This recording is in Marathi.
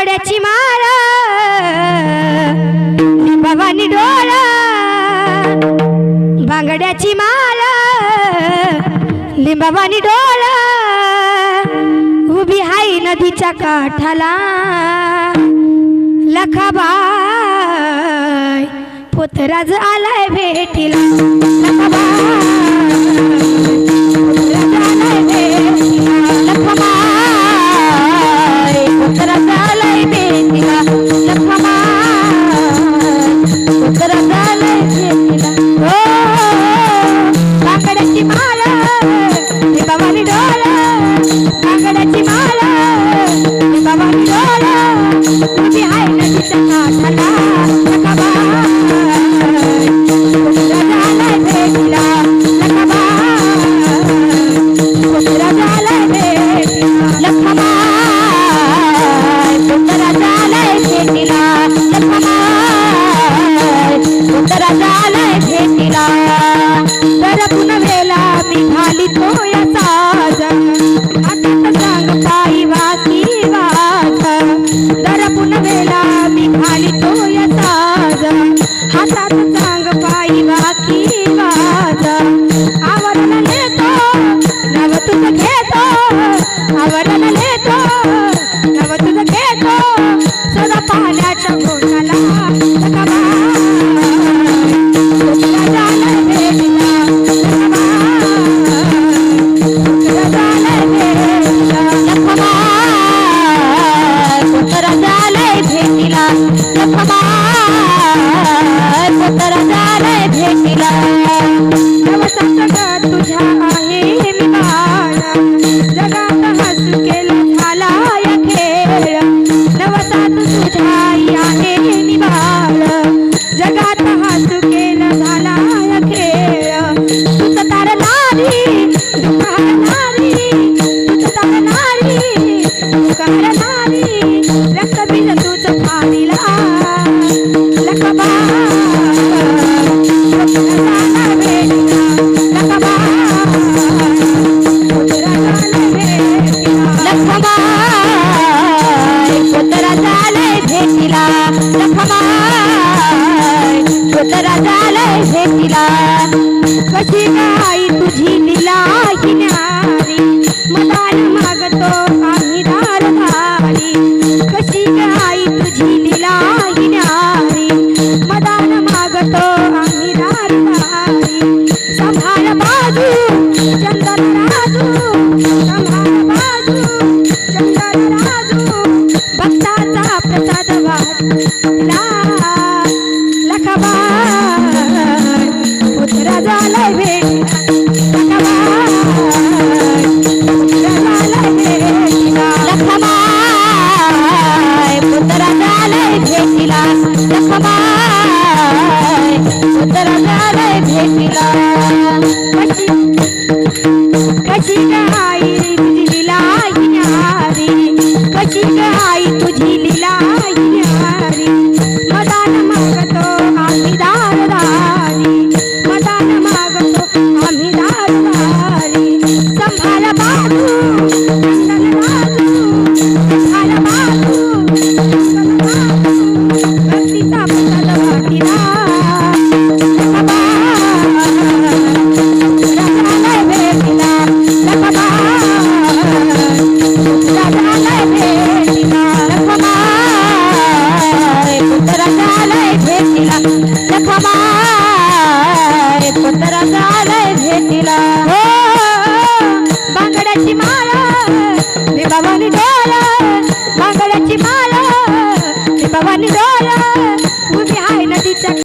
घड्याची मार भवानी डोळ. बांगड्याची मार लिंबवानी डोळ. उभी हाई नदीच्या काठाला. लखाबाय पुतराज आलाय भेटीला. लखाबाय आहे नदीच्या काठाला हातात चांग पायी बाकी वाजा आवडला शोधरा झालंय भेटीला लखमाय शोधरा झालंय भेटीला कशी काय तुझी निला today.